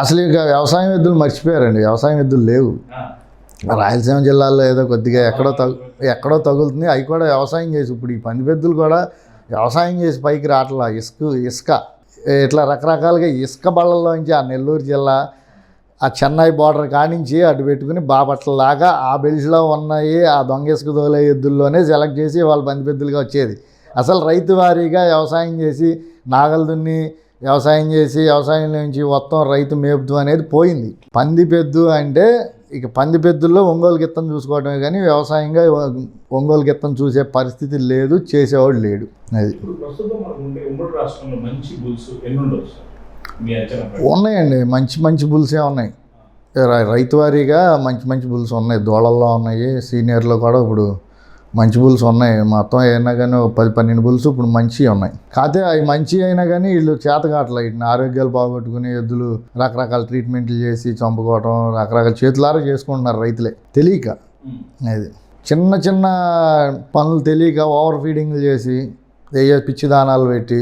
అసలు ఇక వ్యవసాయం ఎద్దులు మర్చిపోయారండి. వ్యవసాయం ఎద్దులు లేవు. రాయలసీమ జిల్లాలో ఏదో కొద్దిగా ఎక్కడో తగు ఎక్కడో తగులుతుంది. అవి కూడా వ్యవసాయం చేసి ఇప్పుడు ఈ పంది పెద్దలు కూడా వ్యవసాయం చేసి పైకి రావట్లా. ఇసుక ఇసుక. ఇట్లా రకరకాలుగా ఇసుక బళ్ళల్లోంచి ఆ నెల్లూరు జిల్లా ఆ చెన్నై బార్డర్ కానించి అటు పెట్టుకుని బాపట్లలాగా ఆ బెల్స్లో ఉన్నాయి ఆ దొంగ ఇసుక దోలే ఎద్దుల్లోనే సెలెక్ట్ చేసి వాళ్ళు పంది పెద్దలుగా వచ్చేది. అసలు రైతు వారీగా వ్యవసాయం చేసి నాగలు దున్ని వ్యవసాయం చేసి వ్యవసాయం నుంచి మొత్తం రైతు మేపుతూ అనేది పోయింది. పంది పెద్దు అంటే ఇక పంది పెద్దుల్లో ఒంగోలు గిత్తం చూసుకోవడమే కానీ వ్యవసాయంగా ఒంగోలు గిత్తం చూసే పరిస్థితి లేదు చేసేవాడు లేడు. అది? ఉన్నాయండి. మంచి మంచి బుల్సే ఉన్నాయి. రై- రైతు వారీగా మంచి మంచి బుల్స్ ఉన్నాయి. దోళల్లో ఉన్నాయి సీనియర్లో కూడా ఇప్పుడు మంచి బుల్స్ ఉన్నాయి. మొత్తం అయినా కానీ ఒక పది పన్నెండు బుల్స్ ఇప్పుడు మంచి ఉన్నాయి. కాకపోతే అవి మంచి అయినా కానీ వీళ్ళు చేత కావట్లే. వీటిని ఆరోగ్యాలు బాగొట్టుకుని ఎద్దులు రకరకాల ట్రీట్మెంట్లు చేసి చంపుకోవటం రకరకాల చేతులారా చేసుకుంటున్నారు రైతులే. తెలియక. అది. చిన్న చిన్న పనులు తెలియక ఓవర్ ఫీడింగ్లు చేసి ఏ పిచ్చి దానాలు పెట్టి.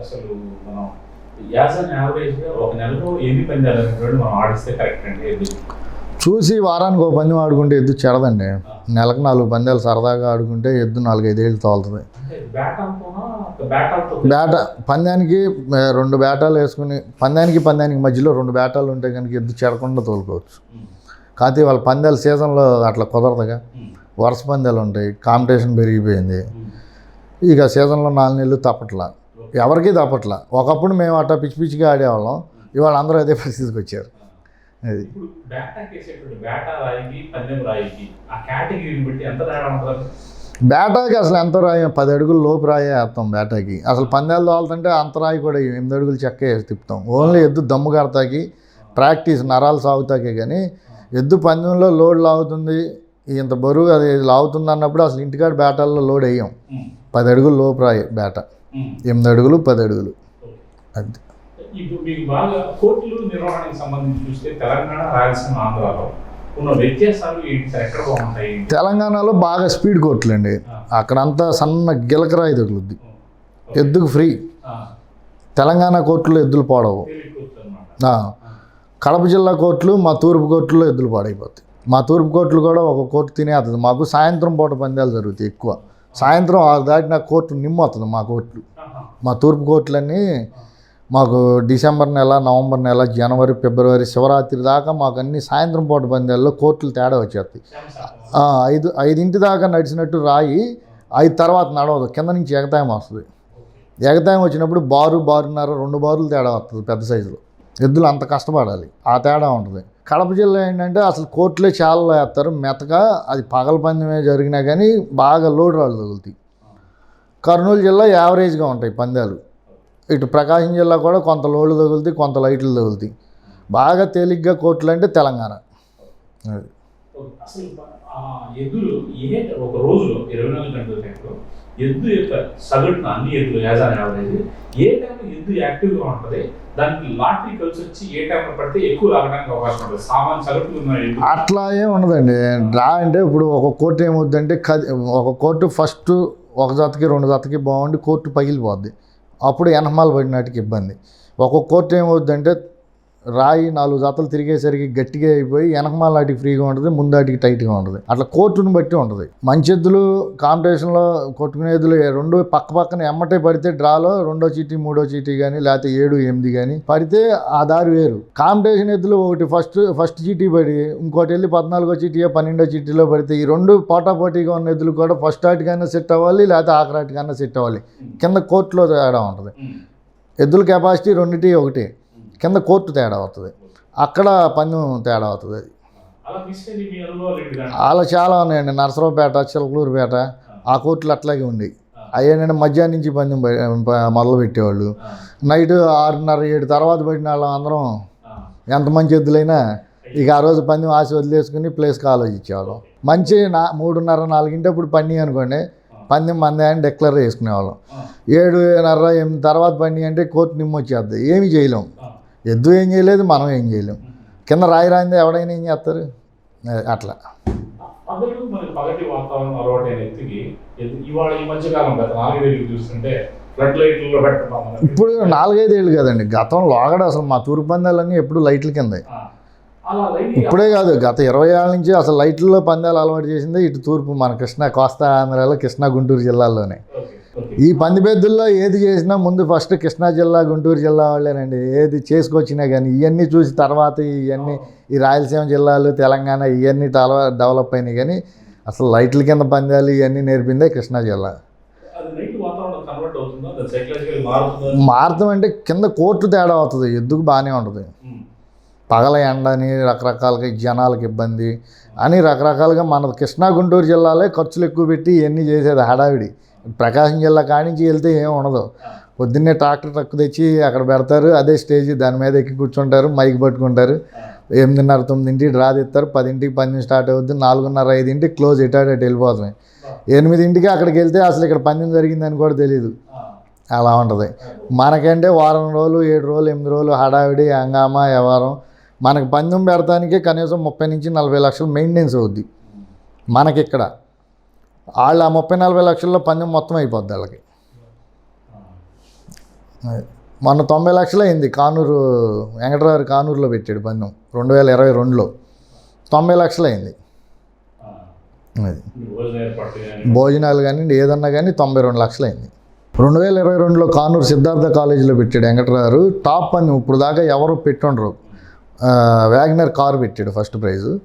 అసలు మనం యాజ్ అన్ యావరేజ్గా ఒక నెలలో పందాలు అనేటువంటి మనం ఆడిస్తే కరెక్ట్ అండి. చూసి వారానికి ఒక పందెం ఆడుకుంటే ఎద్దు చెడదండి. నెలకు నాలుగు పందాలు సరదాగా ఆడుకుంటే ఎద్దు నాలుగైదేళ్ళు తోలుతుంది. బేట పందానికి రెండు బేటాలు వేసుకుని పందానికి పందానికి మధ్యలో రెండు బేటాలు ఉంటే కనుక ఎద్దు చెడకుండా తోలుకోవచ్చు. కాకపోతే వాళ్ళ పందాలు సీజన్లో అట్లా కుదరదుగా. వరుస పందాలు ఉంటాయి కాంపిటీషన్ పెరిగిపోయింది. ఇక సీజన్లో నాలుగు నెలలు తప్పట్లా. ఎవరికీ తప్పట్లా. ఒకప్పుడు మేము అట్లా పిచ్చి పిచ్చిగా ఆడేవాళ్ళం. ఇవాళ అందరూ అదే పరిస్థితికి వచ్చారు. అది. బేటాకి అసలు? ఎంత రాయి? పది అడుగులు లోపు రాయే వేస్తాం బేటాకి అసలు పందాలు తోలుతుంటే అంత రాయి కూడా ఎనిమిది అడుగులు చెక్క వేసి తిప్పుతాం. ఓన్లీ ఎద్దు దమ్ము కడతాకి ప్రాక్టీస్ నరాలు సాగుతాకే కానీ ఎద్దు పందెంలో లోడ్ లాగుతుంది ఇంత బరువు అది లాగుతుంది అన్నప్పుడు అసలు ఇంటికాడ బేటాల్లో లోడ్ వేయం. పది అడుగులు లోపు రాయి బేట ఎనిమిది అడుగులు పది అడుగులు. అంతే. ఇప్పుడు మీకు బాగా కోర్టులు నిర్వహణకి సంబంధించి చూస్తే తెలంగాణ రాయలసీమ ఆంధ్రాలో ఉన్న వ్యత్యాసాలు ఎక్కడ బాగుంటాయి? తెలంగాణలో బాగా స్పీడ్ కోట్లండి అక్కడంతా సన్న గిలకరాయి తగులుద్ది. ఎద్దుకు ఫ్రీ. తెలంగాణ కోర్టులో ఎద్దులు పాడవు. కడప జిల్లా కోర్టులు మా తూర్పు కోర్టులో ఎద్దులు పాడైపోతాయి. మా తూర్పు కోర్టులు కూడా ఒక కోర్టు తినేస్తుంది మాకు సాయంత్రం పూట పందాలు జరుగుతాయి ఎక్కువ. సాయంత్రం ఆరు దాటిన కోర్టు నిమ్మవుతుంది మా కోర్టులు. మా తూర్పు కోర్టులన్నీ మాకు డిసెంబర్ నెల నవంబర్ నెల జనవరి ఫిబ్రవరి శివరాత్రి దాకా మాకు అన్ని సాయంత్రం పూట పందాల్లో కోర్టులు తేడా వచ్చేస్తాయి. ఐదు ఐదింటి దాకా నడిచినట్టు రాయి ఐదు తర్వాత నడవదు. కింద నుంచి ఎగతాయం వస్తుంది. ఎగతాయం వచ్చినప్పుడు బారు బారున్నర రెండు బారులు తేడా వస్తుంది పెద్ద సైజులో. ఎద్దులు అంత కష్టపడాలి. ఆ తేడా ఉంటుంది. కడప జిల్లా ఏంటంటే అసలు కోర్టులే చాలా వేస్తారు. మెతక అది పగల పందెమే జరిగినా కానీ బాగా లోడ్ రాళ్ళు తగులుతాయి. కర్నూలు జిల్లా యావరేజ్గా ఉంటాయి పందాలు. ఇటు ప్రకాశం జిల్లా కూడా కొంత లోడ్లు తగులుతాయి కొంత లైట్లు తగులుతాయి. బాగా తేలిగ్గా కోర్టులు అంటే తెలంగాణ. అది. అసలు ఆ ఎద్దులు ఏ ఒక రోజులో ఇరవై నాలుగు గంటల టైంలో ఎద్దు యొక్క సగటున అన్ని ఎద్దులు యాజ్ అన్ యావరేజ్ ఏ టైంలో ఎద్దు యాక్టివ్గా ఉంటుంది దానికి లాటరీ కలిసి వచ్చి ఏ టైంలో పడితే ఎక్కువ లాగడానికి అవకాశం ఉంటుంది. సామాన్య సగటు ఉన్న ఎద్దు. అట్లా ఏం ఉండదండి. డ్రా అంటే ఇప్పుడు ఒక కోర్టు ఏమవుద్దంటే కది ఒక కోర్టు ఫస్ట్ ఒక జతకి రెండు జతకి బాగుండి కోర్టు పగిలిపోద్ది. అప్పుడు ఎనమాలు పడినట్టుకి ఇబ్బంది. ఒక్కొక్క కోర్టు ఏమవుద్దంటే రాయి నాలుగు జతలు తిరిగేసరికి గట్టిగా అయిపోయి వెనకమాల వాటికి ఫ్రీగా ఉంటుంది ముందాటికి టైట్గా ఉంటుంది. అట్లా కోర్టుని బట్టి ఉంటుంది. మంచి ఎద్దులు కాంపిటీషన్లో కొట్టుకునే ఎద్దులు రెండు పక్క పక్కన ఎమ్మటే పడితే డ్రాలో రెండో చీటీ మూడో చీటీ కానీ లేకపోతే ఏడు ఎనిమిది కానీ పడితే ఆ దారి వేరు. కాంపిటీషన్ ఎద్దులు ఒకటి ఫస్ట్ ఫస్ట్ చీటీ పడి ఇంకోటి వెళ్ళి పద్నాలుగో చీటీ పన్నెండో చీటీలో పడితే ఈ రెండు పోటాపోటీగా ఉన్న ఎద్దులు కూడా ఫస్ట్ ఆటికైనా సెట్ అవ్వాలి లేకపోతే ఆఖరి ఆటికైనా సెట్ అవ్వాలి. కింద కోర్టులో తేడా ఉంటుంది. ఎద్దుల కెపాసిటీ రెండిటి ఒకటి. కింద కోర్టు తేడా అవుతుంది అక్కడ పందెం తేడా అవుతుంది అలా చాలా ఉన్నాయండి. నరసరావుపేట చిలకలూరుపేట ఆ కోర్టులు అట్లాగే ఉంది అయ్యేంటంటే మధ్యాహ్నం నుంచి పందెం మొదలు పెట్టేవాళ్ళు నైట్ ఆరున్నర ఏడు తర్వాత పెట్టిన వాళ్ళం అందరం ఎంత మంచి ఎద్దులైనా ఇక ఆ రోజు పందెం ఆశ వదిలేసుకుని ప్లేస్కి ఆలోచించేవాళ్ళం మంచి నా మూడున్నర నాలుగింటప్పుడు పండి అనుకోండి. పందెం మందే అని డిక్లేర్ చేసుకునేవాళ్ళం. ఏడున్నర ఎనిమిది తర్వాత పండి అంటే కోర్టు నిమ్మొచ్చేద్ది. ఏమీ చేయలేం. ఆ. ఎద్దు ఏం చేయలేదు మనం ఏం చేయలేం. కింద రాయి రాయింది ఎవడైనా ఏం చేస్తారు? అట్లా. పగటి వాతావరణం అలవాటైన ఎత్తుకి ఎద్దు- ఇవాళ ఈ మధ్య కాలం గత నాలుగైదు చూస్తుంటే ఫ్లడ్ లైట్లలో పెట్టడం ఇప్పుడు నాలుగైదు ఏళ్ళు కదండి గతంలో ఆగడ అసలు మా తూర్పు పందాలన్నీ ఎప్పుడు లైట్ల కింద. ఇప్పుడే కాదు గత ఇరవై ఏళ్ళ నుంచి అసలు లైట్లలో పందాలు అలవాటు చేసింది ఇటు తూర్పు మన కృష్ణా కోస్తా ఆంధ్రాలో కృష్ణా గుంటూరు జిల్లాల్లోనే. ఓకే. ఈ పందిపెద్దుల్లో ఏది చేసినా ముందు ఫస్ట్ కృష్ణా జిల్లా గుంటూరు జిల్లా వాళ్ళేనండి. ఏది చేసుకొచ్చినా కానీ ఇవన్నీ చూసి తర్వాత ఇవన్నీ ఈ రాయలసీమ జిల్లాలు తెలంగాణ ఇవన్నీ డెవలప్ డెవలప్ అయినాయి కానీ అసలు లైట్ల కింద పందాలు ఇవన్నీ నేర్పిందే కృష్ణా జిల్లా. మారుతాం అంటే కింద కోర్టు తేడా అవుతుంది. ఎద్దుకు బాగానే ఉంటుంది. పగల ఎండని రకరకాలుగా జనాలకు ఇబ్బంది అని రకరకాలుగా మన కృష్ణా గుంటూరు జిల్లాలే ఖర్చులు ఎక్కువ పెట్టి ఇవన్నీ చేసేది హడావిడి. ప్రకాశం జిల్లా కానించి వెళ్తే ఏం ఉండదు. పొద్దున్నే ట్రాక్టర్ ట్రక్ తెచ్చి అక్కడ పెడతారు. అదే స్టేజ్ దాని మీద ఎక్కి కూర్చుంటారు. మైక్ పట్టుకుంటారు. ఎనిమిదిన్నర తొమ్మిదింటికి డ్రా తెస్తారు. పదింటికి పందెం స్టార్ట్ అవుద్ది. నాలుగున్నర ఐదింటికి క్లోజ్ ఎటాడేట్ వెళ్ళిపోతుంది ఎనిమిదింటికి అక్కడికి వెళ్తే అసలు ఇక్కడ పందెం జరిగిందని కూడా తెలియదు అలా ఉంటుంది. మనకంటే వారం రోజులు ఏడు రోజులు ఎనిమిది రోజులు హడావిడి హంగామా వ్యవహారం. మనకి పందెం పెడతానికే కనీసం ముప్పై నుంచి నలభై లక్షలు మెయింటెనెన్స్ అవుద్ది. మనకి ఇక్కడ వాళ్ళు ఆ ముప్పై నలభై లక్షల్లో పందెం మొత్తం అయిపోద్ది వాళ్ళకి. మొన్న తొంభై లక్షలు అయింది కానూరు వెంకటరావు కానూరులో పెట్టాడు పందెం రెండు వేల ఇరవై రెండులో. తొంభై లక్షలు అయింది. అది. భోజనాలు కానీ ఏదన్నా కానీ తొంభై రెండు లక్షలు అయింది. రెండు వేల ఇరవై రెండులో కానూరు సిద్ధార్థ కాలేజీలో పెట్టాడు వెంకటరావు టాప్ పందెం ఇప్పుడు దాకా ఎవరు పెట్టుండరు? వ్యాగనర్ కారు పెట్టాడు ఫస్ట్ ప్రైజు.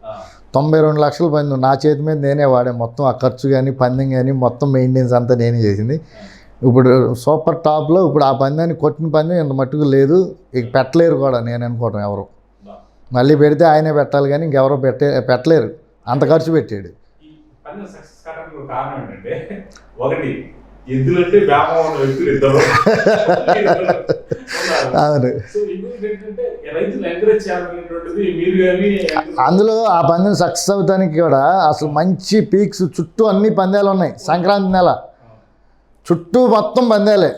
తొంభై రెండు లక్షల పందెం నా చేతి మీద నేనే వాడే మొత్తం ఆ ఖర్చు కానీ పందెం కానీ మొత్తం మెయింటెనెన్స్ అంతా నేనే చేసింది. ఇప్పుడు సూపర్ టాప్లో ఇప్పుడు ఆ పందాన్ని కొట్టిన పందెం ఇంత మట్టుకు లేదు. ఇక పెట్టలేరు కూడా నేను అనుకోవటం ఎవరు. మళ్ళీ పెడితే ఆయనే పెట్టాలి కానీ ఇంకెవరో పెట్టే పెట్టలేరు. అంత ఖర్చు పెట్టాడు. ఒకటి ఎద్దులంటే వ్యామోహం ఉన్న వ్యక్తులు ఇద్దరు. అవును. అందులో ఆ పందెం సక్సెస్ అవుతానికి కూడా అసలు మంచి పీక్స్ చుట్టూ అన్ని పందాలు ఉన్నాయి. సంక్రాంతి నెల. చుట్టూ మొత్తం పందాలే.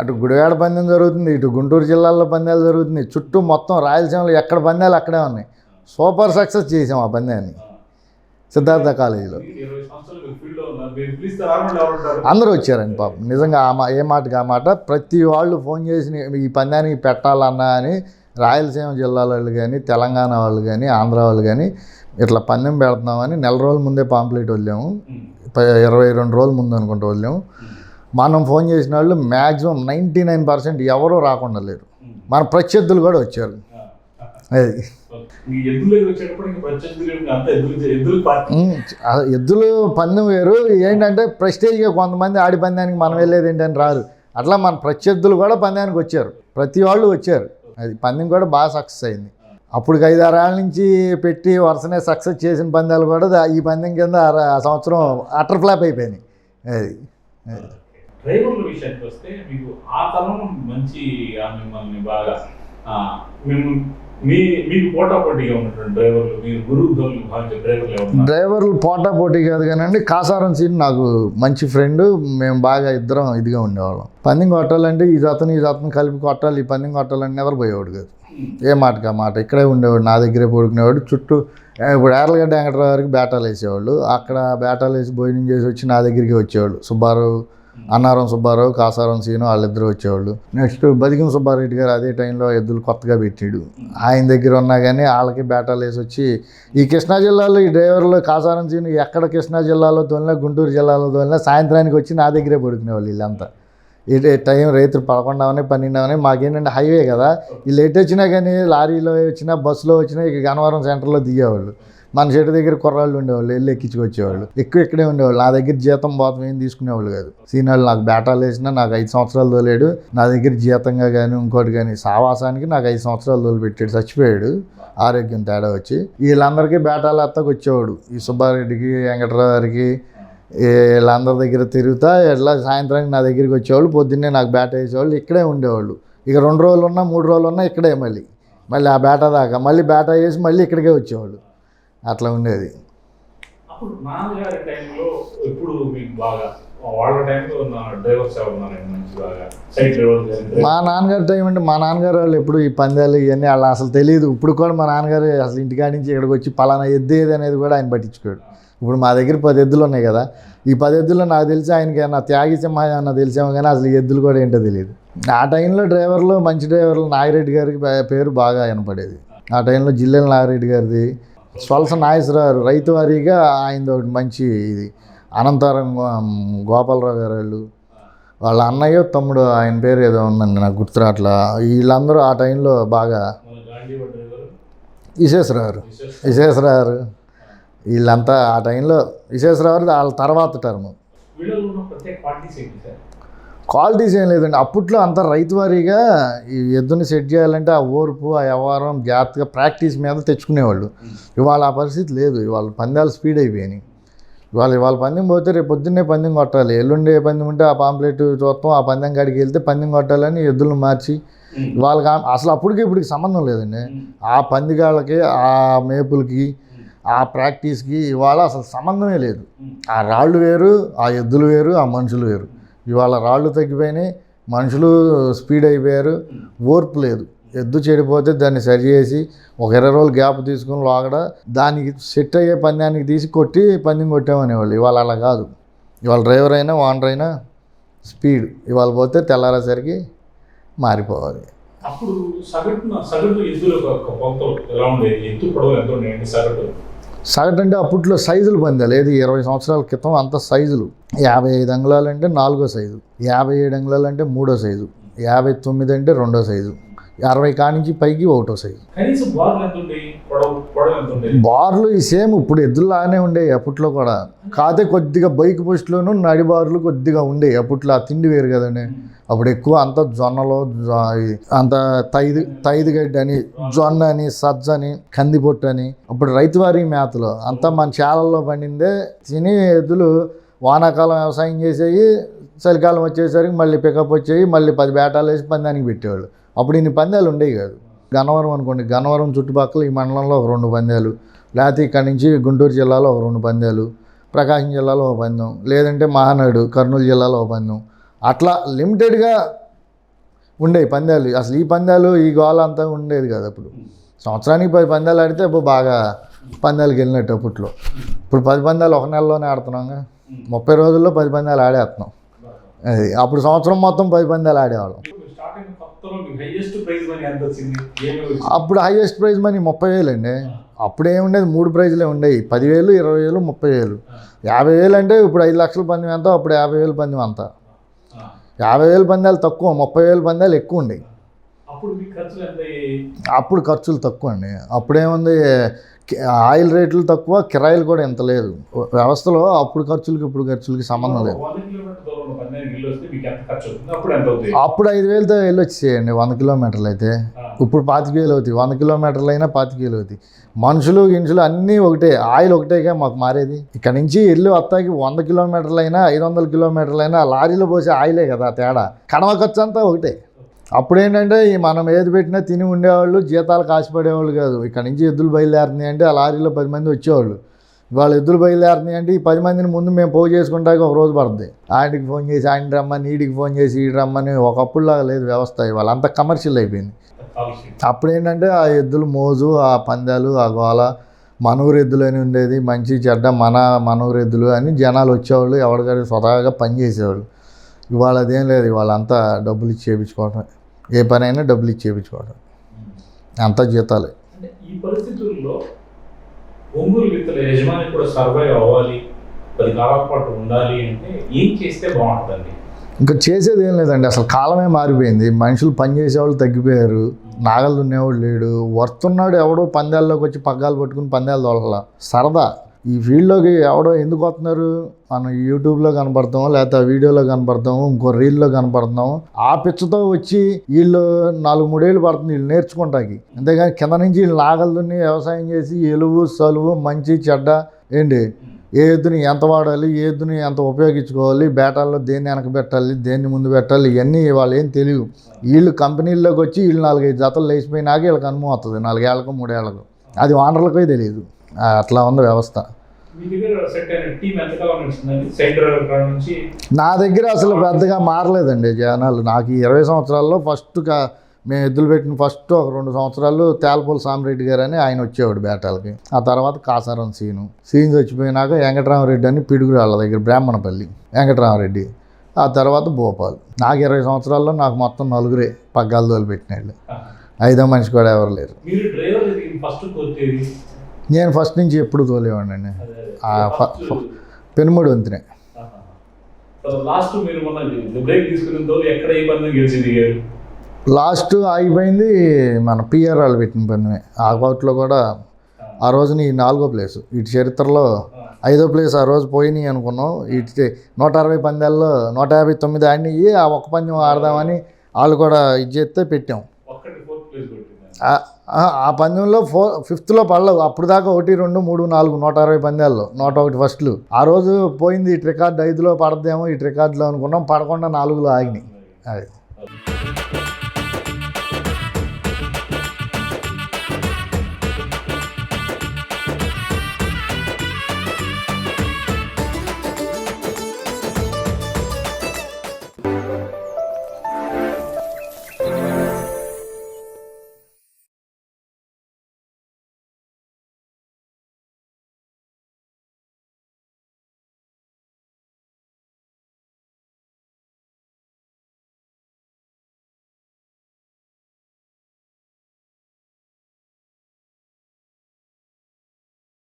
అటు గుడివాడ పందెం జరుగుతుంది ఇటు గుంటూరు జిల్లాలో పందాలు జరుగుతుంది చుట్టూ మొత్తం రాయలసీమలో ఎక్కడ పందాలు అక్కడే ఉన్నాయి. సూపర్ సక్సెస్ చేసాం ఆ పందాన్ని. సిద్ధార్థ కాలేజీలో. అందరూ వచ్చారండి పాపం. నిజంగా ఆ మా ఏ మాటకి ఆ మాట? ప్రతి వాళ్ళు ఫోన్ చేసి ఈ పందానికి పెట్టాలన్నా అని రాయలసీమ జిల్లాల వాళ్ళు కానీ తెలంగాణ వాళ్ళు కానీ ఆంధ్ర వాళ్ళు కానీ ఇట్లా పందెం పెడుతున్నామని నెల రోజుల ముందే పాంప్లెట్ వదిలాము. ఇరవై రెండు రోజుల ముందు అనుకుంటూ వదిలాము. మనం ఫోన్ చేసిన వాళ్ళు మ్యాక్సిమం నైంటీ నైన్ పర్సెంట్ ఎవరూ రాకుండా లేరు. మన ప్రత్యర్థులు కూడా వచ్చారు. అది. ఎద్దులు పందెం వేరు. ఏంటంటే ప్రెస్టేజ్గా కొంతమంది ఆడి పందానికి మనం వెళ్ళేది ఏంటని రారు. అట్లా మన ప్రత్యర్థులు కూడా పందానికి వచ్చారు. ప్రతి వాళ్ళు వచ్చారు. అది పందెం కూడా బాగా సక్సెస్ అయింది. అప్పుడు ఐదారేళ్ళ నుంచి పెట్టి వరుసనే సక్సెస్ చేసిన పందాలు కూడా ఈ పందెం కింద ఆ- సంవత్సరం అటర్ ఫ్లాప్ అయిపోయినాయి. అది. డ్రైవర్ల విషయానికి వస్తే మీకు ఆ తరం మంచి మిమ్మల్ని బాగా మీ మీకు ఉన్నటువంటి డ్రైవర్లు మీరు గురువు డ్రైవర్లు డ్రైవర్లు పోటా పోటీ కాదు కానండి కాసారం సీన్ నాకు మంచి ఫ్రెండ్ మేము బాగా ఇద్దరం ఇదిగా ఉండేవాళ్ళం. పందెం కొట్టాలంటే ఈ జాతను ఈ జాతను కలిపి కొట్టాలి ఈ పందెం కొట్టాలని ఎవరు పోయేవాడు కాదు. ఏ మాటకి ఆ మాట ఇక్కడే ఉండేవాడు నా దగ్గరే పడుకునేవాడు చుట్టూ ఇప్పుడు ఏర్లగడ్డ వెంకటరావు గారికి బేటాలు వేసేవాళ్ళు అక్కడ బేటాలు వేసి భోజనం చేసి వచ్చి నా దగ్గరికి వచ్చేవాళ్ళు. సుబ్బారావు అన్నారం సుబ్బారావు కాసారం సీను వాళ్ళిద్దరు వచ్చేవాళ్ళు. నెక్స్ట్ బతికిన సుబ్బారెడ్డి గారు అదే టైంలో ఎద్దులు కొత్తగా పెట్టాడు. ఆయన దగ్గర ఉన్నా కానీ వాళ్ళకి బేటాలు వేసి వచ్చి ఈ కృష్ణా జిల్లాలో ఈ డ్రైవర్లు కాసారం సీను ఎక్కడ కృష్ణా జిల్లాలో తోలినా గుంటూరు జిల్లాలో తోలినా సాయంత్రానికి వచ్చి నా దగ్గరే పడుకునేవాళ్ళు వీళ్ళంతా. ఈ టైం రైతులు పదకొండు అవని మాకేంటంటే హైవే కదా. ఈ లేట్ వచ్చినా కానీ లారీలో వచ్చినా బస్సులో వచ్చినా ఇక గన్నవరం సెంటర్లో దిగేవాళ్ళు. మన చెట్టు దగ్గర కుర్రాళ్ళు ఉండేవాళ్ళు వెళ్ళి ఎక్కించుకొచ్చేవాళ్ళు. ఎక్కువ ఇక్కడే ఉండేవాళ్ళు. నా దగ్గర జీతం పోతం ఏం తీసుకునేవాళ్ళు కాదు. సీనియర్లు నాకు బేటాలు వేసినా నాకు ఐదు సంవత్సరాలు తోలేడు. నా దగ్గర జీతంగా కానీ ఇంకోటి కానీ సావాసానికి నాకు ఐదు సంవత్సరాలు తోలు పెట్టాడు చచ్చిపోయాడు. ఆరోగ్యం తేడా వచ్చి. వీళ్ళందరికీ బేటాలు అత్తకు వచ్చేవాడు. ఈ సుబ్బారెడ్డికి వెంకటరావు గారికి వీళ్ళందరి దగ్గర తిరుగుతా ఎట్లా సాయంత్రానికి నా దగ్గరికి వచ్చేవాళ్ళు పొద్దున్నే నాకు బేట వేసేవాళ్ళు ఇక్కడే ఉండేవాళ్ళు. ఇక రెండు రోజులు ఉన్నా మూడు రోజులు ఉన్నా ఇక్కడే మళ్ళీ. మళ్ళీ ఆ బేట దాకా. మళ్ళీ బేట వేసి మళ్ళీ ఇక్కడికే వచ్చేవాళ్ళు. అట్లా ఉండేది. అప్పుడు నాన్నగారి టైంలో మీకు బాగా మా నాన్నగారి టైం అంటే మా నాన్నగారు వాళ్ళు ఎప్పుడు ఈ పందాలు ఇవన్నీ వాళ్ళు అసలు తెలియదు ఇప్పుడు కూడా మా నాన్నగారు అసలు ఇంటికాడి నుంచి ఇక్కడికి వచ్చి పలానా ఎద్దు ఏది అనేది కూడా ఆయన పట్టించుకోడు. ఇప్పుడు మా దగ్గర పది ఎద్దులు ఉన్నాయి కదా ఈ పది ఎద్దుల్లో నాకు తెలిసి ఆయనకి ఏమన్నా త్యాగి సింహ ఏమన్నా తెలిసేమో కానీ అసలు ఈ ఎద్దులు కూడా ఏంటో తెలియదు ఆ టైంలో డ్రైవర్లు మంచి డ్రైవర్లు నాగిరెడ్డి గారికి పేరు బాగా వినపడేది. ఆ టైంలో జిల్లెల నాగిరెడ్డి గారిది స్వల్స నాగేశ్వరరావు రైతు వారీగా ఆయనది ఒకటి మంచి ఇది. అనంతరం గో- గోపాలరావు గారు వాళ్ళు వాళ్ళ అన్నయ్య తమ్ముడు ఆయన పేరు ఏదో ఉందండి నాకు గుర్తురాట్లా వీళ్ళందరూ ఆ టైంలో బాగా మన గాంధీ విశ్వేశ్వరరావు విశ్వేశ్వరరావు వీళ్ళంతా ఆ టైంలో విశ్వేశ్వరరావు వాళ్ళ తర్వాత టర్మ్. క్వాలిటీస్ ఏం లేదండి. అప్పట్లో అంత రైతు వారీగా ఈ ఎద్దుని సెట్ చేయాలంటే ఆ ఓర్పు ఆ వ్యవహారం జాగ్రత్తగా ప్రాక్టీస్ మీద తెచ్చుకునేవాళ్ళు. ఇవాళ ఆ పరిస్థితి లేదు. ఇవాళ పందాలు స్పీడ్ అయిపోయినాయి. ఇవాళ ఇవాళ పందెం పోతే రేపు పొద్దున్నే పందెం కొట్టాలి. ఎల్లుండే పందెం ఉంటే ఆ పాంప్లెట్ చూస్తాం ఆ పందెం కాడికి వెళ్తే పందెం కొట్టాలని ఎద్దులను మార్చి వాళ్ళకి అసలు అప్పటికి ఇప్పటికి సంబంధం లేదండి. ఆ పందిగాళ్ళకి ఆ మేపులకి ఆ ప్రాక్టీస్కి ఇవాళ అసలు సంబంధమే లేదు. ఆ రాళ్ళు వేరు ఆ ఎద్దులు వేరు ఆ మనుషులు వేరు. ఇవాళ రాళ్ళు తగ్గిపోయినాయి మనుషులు స్పీడ్ అయిపోయారు ఓర్పు లేదు. ఎద్దు చెడిపోతే దాన్ని సరి చేసి ఒక ఇరవై రోజులు గ్యాప్ తీసుకుని లోగడ దానికి సెట్ అయ్యే పందానికి తీసి కొట్టి పందెం కొట్టామనేవాళ్ళు. ఇవాళ అలా కాదు. ఇవాళ డ్రైవర్ అయినా ఓనర్ అయినా స్పీడ్. ఇవాళ పోతే తెల్లారేసరికి మారిపోవాలి. అప్పుడు సగటున సగటు ఎద్దుల ఎలా ఉండేది? ఎద్దు పొడవు ఎంత ఉండేది? సగటు. సగటు అంటే అప్పట్లో సైజులు పందాలు. ఏది ఇరవై సంవత్సరాల క్రితం అంత సైజులు. యాభై ఐదు అంగుళాలు అంటే నాలుగో సైజు. యాభై ఏడు అంగుళాలు అంటే మూడో సైజు. యాభై తొమ్మిది అంటే రెండో సైజు. అరవై కానించి పైకి ఒకటో కనీసం బార్లు ఈ సేమ్ ఇప్పుడు ఎద్దుల్లాగానే ఉండేవి అప్పట్లో కూడా. కాతే కొద్దిగా బైక్ పోస్ట్లోనూ నడి బార్లు కొద్దిగా ఉండేవి అప్పట్లో ఆ తిండి వేరు కదండి. అప్పుడు ఎక్కువ అంత జొన్నలో అంత తైదు తైదు గడ్డి అని జొన్న అని సజ్జ అని కందిపొట్టు అని. అప్పుడు రైతువారి మేతలు అంతా మన చాలల్లో పండిందే తిని ఎద్దులు వానాకాలం వ్యవసాయం చేసేవి చలికాలం వచ్చేసరికి మళ్ళీ పికప్ వచ్చేవి మళ్ళీ పది బేటాలు వేసి పందానికి పెట్టేవాళ్ళు. అప్పుడు ఇన్ని పందాలు ఉండేవి కాదు. గన్నవరం అనుకోండి గన్నవరం చుట్టుపక్కల ఈ మండలంలో ఒక రెండు పందాలు లేకపోతే ఇక్కడి నుంచి గుంటూరు జిల్లాలో ఒక రెండు పందాలు ప్రకాశం జిల్లాలో ఒక పందెం లేదంటే మహానాడు కర్నూలు జిల్లాలో ఒక పందెం అట్లా లిమిటెడ్గా ఉండేవి పందాలు. అసలు ఈ పందాలు ఈ గోళ అంతా ఉండేది కదా అప్పుడు. సంవత్సరానికి పది పందాలు ఆడితే ఇప్పుడు బాగా పందాలకు వెళ్ళినట్టు అప్పట్లో. ఇప్పుడు పది పందాలు ఒక నెలలోనే ఆడుతున్నాంగా ముప్పై రోజుల్లో పది పందాలు ఆడేస్తున్నాం. అది అప్పుడు సంవత్సరం మొత్తం పది పందాలు ఆడేవాళ్ళం. అప్పుడు హైయెస్ట్ ప్రైజ్ మనీ ముప్పై వేలు అండి అప్పుడు ఏముండేది? మూడు ప్రైజ్లే ఉండేవి. పదివేలు ఇరవై వేలు ముప్పై వేలు. యాభై వేలు అంటే ఇప్పుడు ఐదు లక్షల పందెం ఎంత అప్పుడు యాభై వేలు పందెం అంత. యాభై వేలు పందాలు తక్కువ ముప్పై వేలు పందాలు ఎక్కువ ఉండేవి అప్పుడు ఖర్చులు తక్కువ అండి. అప్పుడేముంది? ఆయిల్ రేట్లు తక్కువ కిరాయిలు కూడా ఎంత లేదు. వ్యవస్థలో అప్పుడు ఖర్చులకి ఇప్పుడు ఖర్చులకి సంబంధం లేదు. వస్తే మీకు ఎంత ఖర్చు అవుతుంది అప్పుడు ఎంత అవుతుంది? అప్పుడు ఐదు వేలతో వెళ్ళి వచ్చేయండి వంద కిలోమీటర్లు అయితే. ఇప్పుడు పాతిక వేలు అవుతాయి వంద కిలోమీటర్లు అయినా పాతిక వేలు అవుతాయి. మనుషులు గింజలు అన్నీ ఒకటే ఆయిల్ ఒకటేగా మాకు మారేది. ఇక్కడ నుంచి వెళ్ళి వస్తాకి వంద కిలోమీటర్లు అయినా ఐదు వందల కిలోమీటర్లు అయినా లారీలో పోసే ఆయిలే కదా తేడా. కడవ ఖర్చు అంతా ఒకటే. అప్పుడు ఏంటంటే ఈ మనం ఏది పెట్టినా తిని ఉండేవాళ్ళు జీతాలు కాసిపడేవాళ్ళు కాదు. ఇక్కడ నుంచి ఎద్దులు బయలుదేరుతున్నాయి అంటే ఆ లారీలో పది మంది వచ్చేవాళ్ళు. వాళ్ళు ఎద్దులు బయలుదేరుతున్నాయి అంటే ఈ పది మందిని ముందు మేము పోగు చేసుకుంటాక ఒక రోజు పడుతుంది ఆయనకి ఫోన్ చేసి ఆయన రమ్మని ఈడికి ఫోన్ చేసి ఈడు రమ్మని. ఒకప్పుడులాగా లేదు వ్యవస్థ ఇవాళ. అంత కమర్షియల్ అయిపోయింది. అప్పుడు ఏంటంటే ఆ ఎద్దులు మోజు ఆ పందాలు ఆ గోల మనూరు ఎద్దులు అని ఉండేది మంచి చెడ్డ మన మనూరు ఎద్దులు అని జనాలు వచ్చేవాళ్ళు ఎవరికైనా స్వతహాగా పని చేసేవాళ్ళు. ఇవాళ అదేం లేదు ఇవాళ అంతా డబ్బులు ఇచ్చి చేయించుకోవటం ఏ పని అయినా డబ్బులు ఇచ్చి చేయించుకోవటం అంతా జీతాలే. ఈ పరిస్థితుల్లో ఒంగోలు విత్తల యజమాని కూడా సర్వైవ్ అవ్వాలి పది కాలాల పాటు ఉండాలి అంటే ఏం చేస్తే బాగుంటుందండి? ఇంకా చేసేది ఏం లేదండి. అసలు కాలమే మారిపోయింది. మనుషులు పని చేసేవాళ్ళు తగ్గిపోయారు. నాగలు దున్నేవాడు లేడు. వస్తున్నాడు ఎవడో పందాల్లోకి వచ్చి పగ్గాలు పట్టుకుని పందాలు తోలాల సరదా. ఈ ఫీల్డ్లోకి ఎవడో ఎందుకు వస్తున్నారు? మనం యూట్యూబ్లో కనపడతాము? లేకపోతే వీడియోలో కనపడతాము? ఇంకో రీల్లో కనపడతాము? ఆ పిచ్చతో వచ్చి వీళ్ళు నాలుగు మూడేళ్ళు పడుతుంది వీళ్ళు నేర్చుకుంటాకి అంతేగాని కింద నుంచి వీళ్ళు నాగలు దున్ని వ్యవసాయం చేసి ఎలువు సలువు మంచి చెడ్డ ఏంటి? ఏ ఎద్దుని ఎంత వాడాలి ఏ ఎద్దుని ఎంత ఉపయోగించుకోవాలి బేటాల్లో దేన్ని వెనకబెట్టాలి దేన్ని ముందు పెట్టాలి ఇవన్నీ వాళ్ళు ఏం తెలియదు వీళ్ళు కంపెనీల్లోకి వచ్చి వీళ్ళు నాలుగైదు జతలు లేచిపోయినాక వీళ్ళకి అనుభవం వస్తుంది నాలుగేళ్ళకు మూడేళ్ళకు అది ఓనర్లకే తెలియదు. అట్లా ఉంది వ్యవస్థ. నా దగ్గర అసలు పెద్దగా మారలేదండి జనాలు. నాకు ఈ ఇరవై సంవత్సరాల్లో ఫస్ట్ మేము ఎద్దులు పెట్టిన ఫస్ట్ ఒక రెండు సంవత్సరాలు తేలపూల సామిరెడ్డి గారు అని ఆయన వచ్చేవాడు బేటాలకి. ఆ తర్వాత కాసారం సీను. సీన్ చచ్చిపోయినాక వెంకటరామరెడ్డి అని పిడుగురు వాళ్ళ దగ్గర బ్రాహ్మణపల్లి వెంకటరామరెడ్డి. ఆ తర్వాత భోపాల్. నాకు ఇరవై సంవత్సరాల్లో నాకు మొత్తం నలుగురే పగ్గాలు తోలు పెట్టినాళ్ళు ఐదో మనిషి కూడా ఎవరు లేరు. నేను ఫస్ట్ నుంచి ఎప్పుడు తోలేవాడిని. పెనుముడి వంతునే లాస్ట్ మీరు మొన్న బ్రేక్ తీసుకున్న తోలు ఎక్కడ ఏ పందెం గెలిచి దిగారు లాస్ట్ ఆగిపోయింది మన పిఆర్ వాళ్ళు పెట్టిన పందెమే ఆ కోట్లో కూడా ఆ. రోజున నాలుగో ప్లేస్ ఇటు చరిత్రలో ఐదో ప్లేస్ ఆ రోజు పోయినాయి అనుకున్నాం ఇటు నూట అరవై పందాల్లో నూట యాభై తొమ్మిది ఆడినాయి. ఆ ఒక్క పందెం ఆడదామని వాళ్ళు కూడా ఇది చేస్తే పెట్టాం. ఆ- ఆ పందెంలో ఫో ఫిఫ్త్లో పడలేవు అప్పుడు దాకా ఒకటి రెండు మూడు నాలుగు నూట అరవై పందాల్లో నూట ఒకటి ఫస్ట్లు. ఆ రోజు పోయింది ఇటు రికార్డు ఐదులో పడద్దేమో ఇటు రికార్డులో అనుకున్నాం. పడకుండా నాలుగులో ఆగినాయి. అది.